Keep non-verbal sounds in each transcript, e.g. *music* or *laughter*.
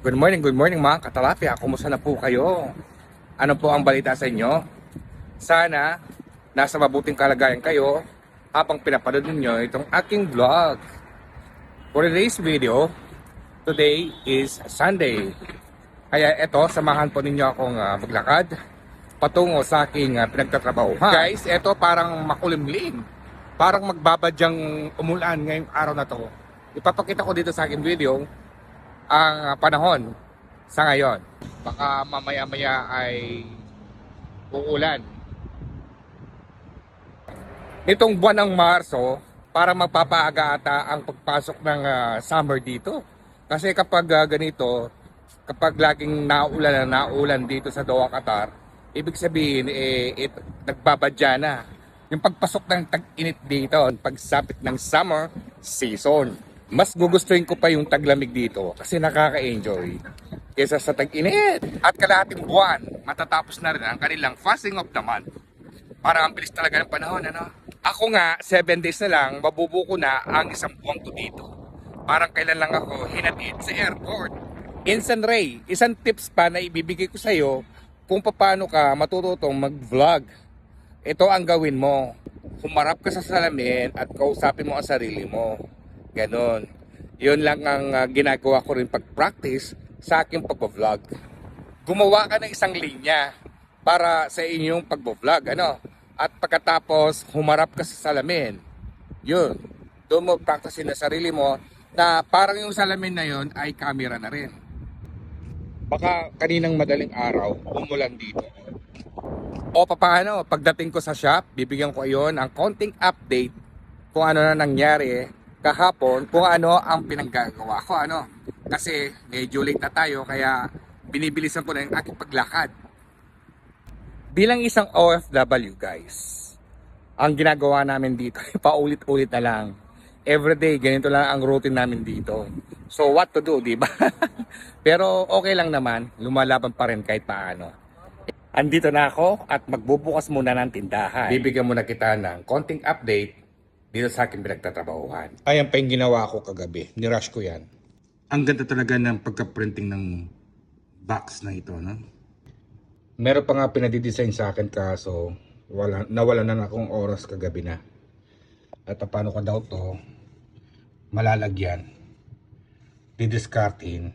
Good morning, good morning mga katalapia. Kumusta na po kayo? Ano po ang balita sa inyo? Sana nasa mabuting kalagayan kayo habang pinapanood ninyo itong aking vlog. For today's video, today is Sunday. Kaya eto, samahan po ninyo akong ah, maglakad patungo sa aking uh, pinagtatrabahuhan. Guys, eto parang makulimlim. Parang magbabadyang umulan ngayong araw na to. Ipapakita ko dito sa aking video ang panahon sa ngayon. Baka mamaya-maya ay uulan. Nitong buwan ng Marso, para magpapaaga ata ang pagpasok ng ah, summer dito. Kasi kapag ah, ganito, kapag laging naulan na naulan dito sa Doha, Qatar, ibig sabihin, eh, it, nagbabadya na. Yung pagpasok ng tag-init dito, pagsapit ng summer season mas gugustuhin ko pa yung taglamig dito kasi nakaka-enjoy kesa sa tag-init. At kalahating buwan, matatapos na rin ang kanilang fasting of the month. Parang ang bilis talaga ng panahon, ano? Ako nga, 7 days na lang, mabubuko na ang isang buwan ko dito. Parang kailan lang ako hinatid sa airport. Instant Ray, isang tips pa na ibibigay ko sa iyo kung paano ka matututong mag-vlog. Ito ang gawin mo. Humarap ka sa salamin at kausapin mo ang sarili mo. Ganon. Yun lang ang uh, ginagawa ko rin pag-practice sa aking pag-vlog. Gumawa ka ng isang linya para sa inyong pag-vlog. Ano? At pagkatapos, humarap ka sa salamin. Yun. Doon mo practice na sarili mo na parang yung salamin na yun ay camera na rin. Baka kaninang madaling araw, umulan dito. O paano, pagdating ko sa shop, bibigyan ko yon ang konting update kung ano na nangyari kahapon, kung ano ang pinaggagawa ko. Ano? Kasi medyo late na tayo, kaya binibilisan ko na yung aking paglakad. Bilang isang OFW guys, ang ginagawa namin dito, *laughs* paulit-ulit na lang. Everyday, ganito lang ang routine namin dito. So what to do, di ba? *laughs* Pero okay lang naman, lumalaban pa rin kahit paano. Andito na ako at magbubukas muna ng tindahan. Bibigyan muna kita ng konting update dito sa aking pinagtatrabahuhan. Ayan pa yung ginawa ko kagabi. Nirush ko yan. Ang ganda talaga ng pagka-printing ng box na ito, no? Meron pa nga pinadidesign sa akin kaso wala, nawala na akong oras kagabi na. At paano ko daw to malalagyan, didiskartin.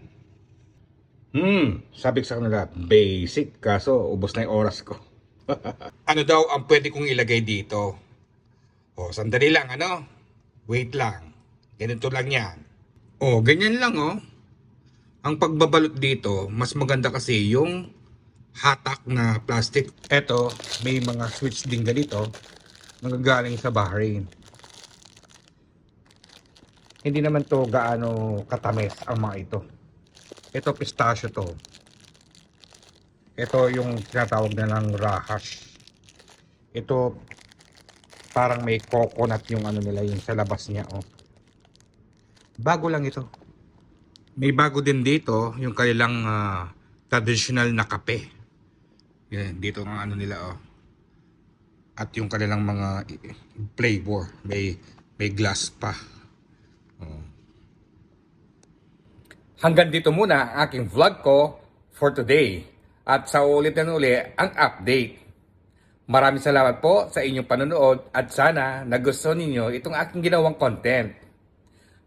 Hmm, sabi ko sa kanila, basic kaso ubos na yung oras ko. *laughs* ano daw ang pwede kong ilagay dito? O, sandali lang, ano? Wait lang. Ganito lang yan. O, ganyan lang, oh. Ang pagbabalot dito, mas maganda kasi yung hatak na plastic. Eto, may mga switch din ganito. Nagagaling sa Bahrain. Hindi naman to gaano katamis ang mga ito. Ito pistachio to. Ito yung tinatawag na ng rahash. Ito parang may coconut yung ano nila yung sa labas niya oh. Bago lang ito. May bago din dito yung kanilang ah, traditional na kape. Yan, dito ang ano nila oh. At yung kanilang mga flavor, may may glass pa. Oh. Hanggang dito muna ang aking vlog ko for today. At sa ulit na uli ang update. Maraming salamat po sa inyong panonood at sana nagustuhan ninyo itong aking ginawang content.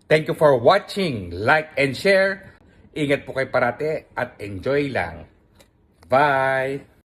Thank you for watching, like and share. Ingat po kayo parate at enjoy lang. Bye!